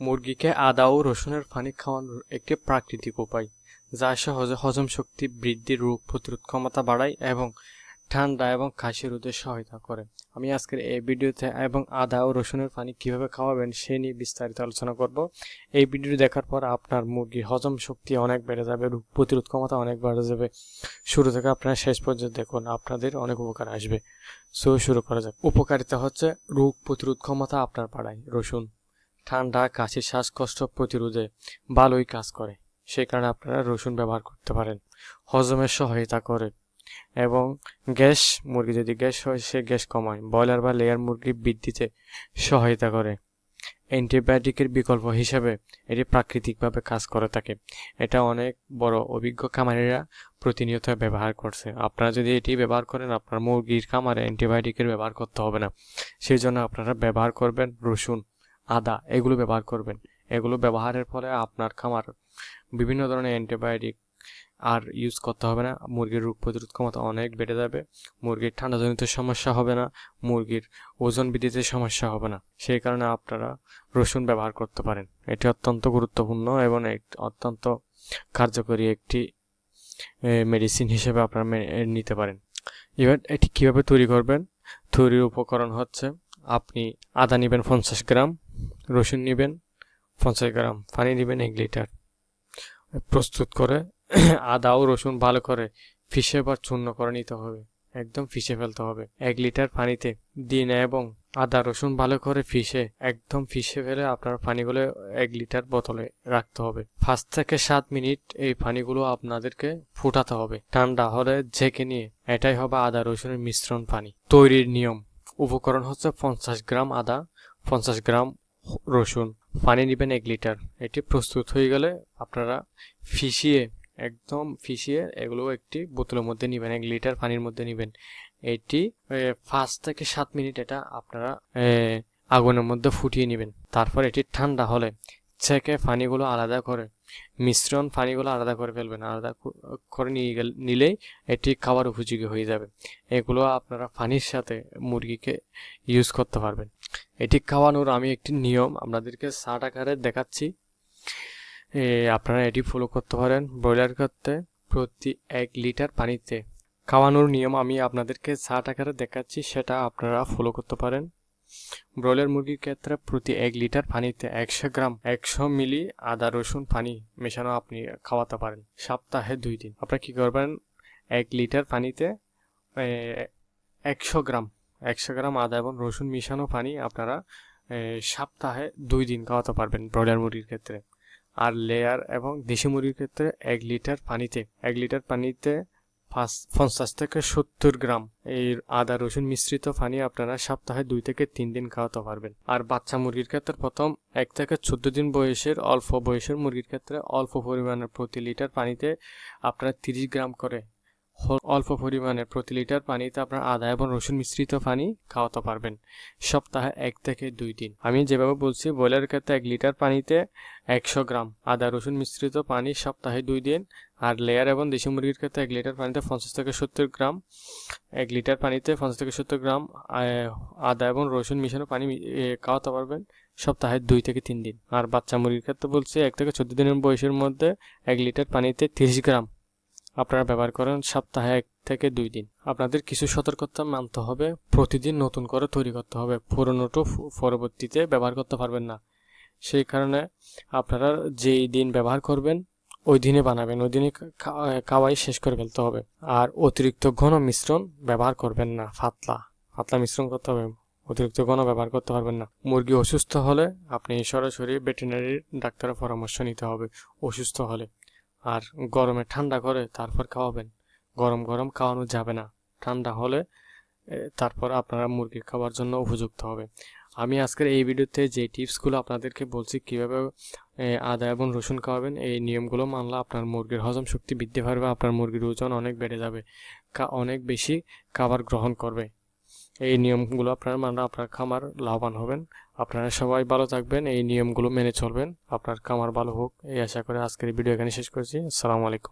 মুরগিকে আদা ও রসুনের পানি খাওয়ানোর একটি প্রাকৃতিক উপায়, যা সহজে হজম শক্তি বৃদ্ধি, রোগ প্রতিরোধ ক্ষমতা বাড়ায় এবং ঠান্ডা এবং কাশি রোধে সহায়তা করে। আমি আজকের এই ভিডিওতে এবং আদা ও রসুনের পানি কীভাবে খাওয়াবেন সে নিয়ে বিস্তারিত আলোচনা করব। এই ভিডিওটি দেখার পর আপনার মুরগির হজম শক্তি অনেক বেড়ে যাবে, রোগ প্রতিরোধ ক্ষমতা অনেক বেড়ে যাবে। শুরু থেকে আপনারা শেষ পর্যন্ত দেখুন, আপনাদের অনেক উপকার আসবে। সো শুরু করা যাক। উপকারিতা হচ্ছে রোগ প্রতিরোধ ক্ষমতা আপনার বাড়ায়। রসুন ঠান্ডা, কাশি, শ্বাসকষ্ট, প্রতিরোধে ভালোই কাজ করে। সেই কারণে আপনারা রসুন ব্যবহার করতে পারেন। হজমের সহায়তা করে। এবং গ্যাস, মুরগি যদি গ্যাস হয়, সে গ্যাস কমায়। ব্রয়লার বা লেয়ার মুরগি বৃদ্ধিতে সহায়তা করে। অ্যান্টিবায়োটিকের বিকল্প হিসেবে এটি প্রাকৃতিকভাবে কাজ করে থাকে। এটা অনেক বড় অভিজ্ঞ খামারিরা প্রতিনিয়ত ব্যবহার করছে। আপনারা যদি এটি ব্যবহার করেন, আপনার মুরগির খামারে অ্যান্টিবায়োটিকের ব্যবহার করতে হবে না। সেই জন্য আপনারা ব্যবহার করবেন রসুন। আদা, এগুলো ব্যবহার করবেন। এগুলো ব্যবহারের ফলে আপনার খামার বিভিন্ন ধরনের অ্যান্টিবায়োটিক আর ইউজ করতে হবে না। মুরগির রোগ প্রতিরোধ ক্ষমতা অনেক বেড়ে যাবে। মুরগির ঠান্ডাজনিত সমস্যা হবে না। মুরগির ওজন বৃদ্ধিতে সমস্যা হবে না। সেই কারণে আপনারা রসুন ব্যবহার করতে পারেন। এটি অত্যন্ত গুরুত্বপূর্ণ এবং অত্যন্ত কার্যকরী একটি মেডিসিন হিসেবে আপনারা নিতে পারেন। এবার এটি কীভাবে তৈরি করবেন? তৈরির উপকরণ হচ্ছে আপনি আদা নেবেন পঞ্চাশ গ্রাম রসুন নেবেন, পঞ্চাশ গ্রাম পানি নেবেন, এক লিটার। প্রস্তুত করে আদা ও রসুন ভালো করে ফিশে বা চূর্ণ করে নিতে হবে। একদম ফিশে ফেলতে হবে। এক লিটার পানিতে দিন এবং আদা, রসুন ভালো করে ফিশে একদম ফিশে ফেলে আপনার পানিগুলো এক লিটার বোতলে রাখতে হবে। পাঁচ থেকে সাত মিনিট এই পানিগুলো আপনাদেরকে ফুটাতে হবে। ঠান্ডা হলে ঝেঁকে নিয়ে এটাই হবে আদা, রসুনের মিশ্রণ পানি। তৈরির নিয়ম। উপকরণ হচ্ছে পঞ্চাশ গ্রাম আদা, পঞ্চাশ গ্রাম রসুন, পানি নেবেন এক লিটার। এটি প্রস্তুত হয়ে গেলে আপনারা ফিসিয়ে, একদম ফিসিয়ে এগুলো একটি বোতলের মধ্যে নেবেন, এক লিটার পানির মধ্যে নেবেন। এটি পাঁচ থেকে সাত মিনিট এটা আপনারা আগুনের মধ্যে ফুটিয়ে নেবেন। তারপর এটি ঠান্ডা হলে ছেঁকে পানিগুলো আলাদা করে, মিশ্রণ পানিগুলো আলাদা করে ফেলবেন। আলাদা করে নিয়ে গেলে, নিলেই এটি খাবার উপযোগী হয়ে যাবে। এগুলো আপনারা পানির সাথে মুরগিকে ইউজ করতে পারবেন। এটি খাওয়ানোর আমি একটি নিয়ম, আপনাদেরকে ষাট আকারে দেখাচ্ছি। আপনারা এটি ফলো করতে পারেন। ব্রয়লার করতে প্রতি এক লিটার পানিতে খাওয়ানোর নিয়ম আমি আপনাদেরকে ষাট আকারে দেখাচ্ছি, সেটা আপনারা ফলো করতে পারেন। ব্রয়লার মুরগির ক্ষেত্রে প্রতি এক লিটার পানিতে একশো গ্রাম, একশো মিলি আদা রসুন পানি মেশানো আপনি খাওয়াতে পারেন। সপ্তাহে দুই দিন। আপনারা কী করবেন? এক লিটার পানিতে একশো গ্রাম একশো গ্রাম আদা এবং রসুন মিশানো পানি আপনারা সপ্তাহে দুই দিন খাওয়াতে পারবেন ব্রয়লার মুরগির ক্ষেত্রে। আর লেয়ার এবং দেশি মুরগির ক্ষেত্রে এক লিটার পানিতে, এক লিটার পানিতে পঞ্চাশ থেকে সত্তর গ্রাম। এই আদা, রসুন মিশ্রিত পানি আপনারা সপ্তাহে দুই থেকে তিন দিন খাওয়াতে পারবেন। আর বাচ্চা মুরগির ক্ষেত্রে প্রথম এক থেকে চোদ্দ দিন বয়সের, অল্প বয়সের মুরগির ক্ষেত্রে অল্প পরিমাণের প্রতি লিটার পানিতে আপনারা তিরিশ গ্রাম করে অল্প পরিমাণে প্রতি লিটার পানিতে আপনার আদা এবং রসুন মিশ্রিত পানি খাওয়াতে পারবেন। সপ্তাহে এক থেকে দুই দিন। আমি যেভাবে বলছি ব্রয়লারের ক্ষেত্রে এক লিটার পানিতে একশো গ্রাম আদা, রসুন মিশ্রিত পানি সপ্তাহে দুই দিন আর লেয়ার এবং দেশি মুরগির ক্ষেত্রে এক লিটার পানিতে পঞ্চাশ থেকে সত্তর গ্রাম, এক লিটার পানিতে পঞ্চাশ থেকে সত্তর গ্রাম আদা এবং রসুন মিশানো পানি খাওয়াতে পারবেন সপ্তাহে দুই থেকে তিন দিন। আর বাচ্চা মুরগির ক্ষেত্রে বলছি, এক থেকে চোদ্দ দিনের বয়সের মধ্যে এক লিটার পানিতে তিরিশ গ্রাম আপনারা ব্যবহার করেন সপ্তাহে এক থেকে দুই দিন। আপনাদের কিছু সতর্কতা মানতে হবে। প্রতিদিন নতুন করে তৈরি করতে হবে। পুরনোটো পরবর্তীতে ব্যবহার করতে পারবেন না। সেই কারণে আপনারা যেই দিন ব্যবহার করবেন, ওই দিনে বানাবেন। ওই দিনে খাওয়াই শেষ করে ফেলতে হবে। আর অতিরিক্ত ঘন মিশ্রণ ব্যবহার করবেন না। পাতলা পাতলা মিশ্রণ করতে হবে। অতিরিক্ত ঘন ব্যবহার করতে পারবেন না। মুরগি অসুস্থ হলে আপনি সরাসরি ভেটেরিনারির ডাক্তারের পরামর্শ নিতে হবে। অসুস্থ হলে। আর গরমে ঠান্ডা করে তারপর খাওয়াবেন। গরম গরম খাওয়ানো যাবে না। ঠান্ডা হলে তারপর আপনারা মুরগি খাওয়ার জন্য উপযুক্ত হবে। আমি আজকের এই ভিডিওতে যে টিপসগুলো আপনাদেরকে বলছি, কীভাবে আদা এবং রসুন খাওয়াবেন, এই নিয়মগুলো মানলে আপনার মুরগির হজম শক্তি বৃদ্ধি পারবে আপনার মুরগির ওজন অনেক বেড়ে যাবে অনেক বেশি খাবার গ্রহণ করবে। এই নিয়মগুলো আপনারা মানে আপনার খামার লাভবান হবেন। আপনারা সবাই ভালো থাকবেন, এই নিয়মগুলো মেনে চলবেন। আপনার খামার ভালো হোক, এই আশা করে আজকের ভিডিও এখানে শেষ করছি। আসসালামু আলাইকুম।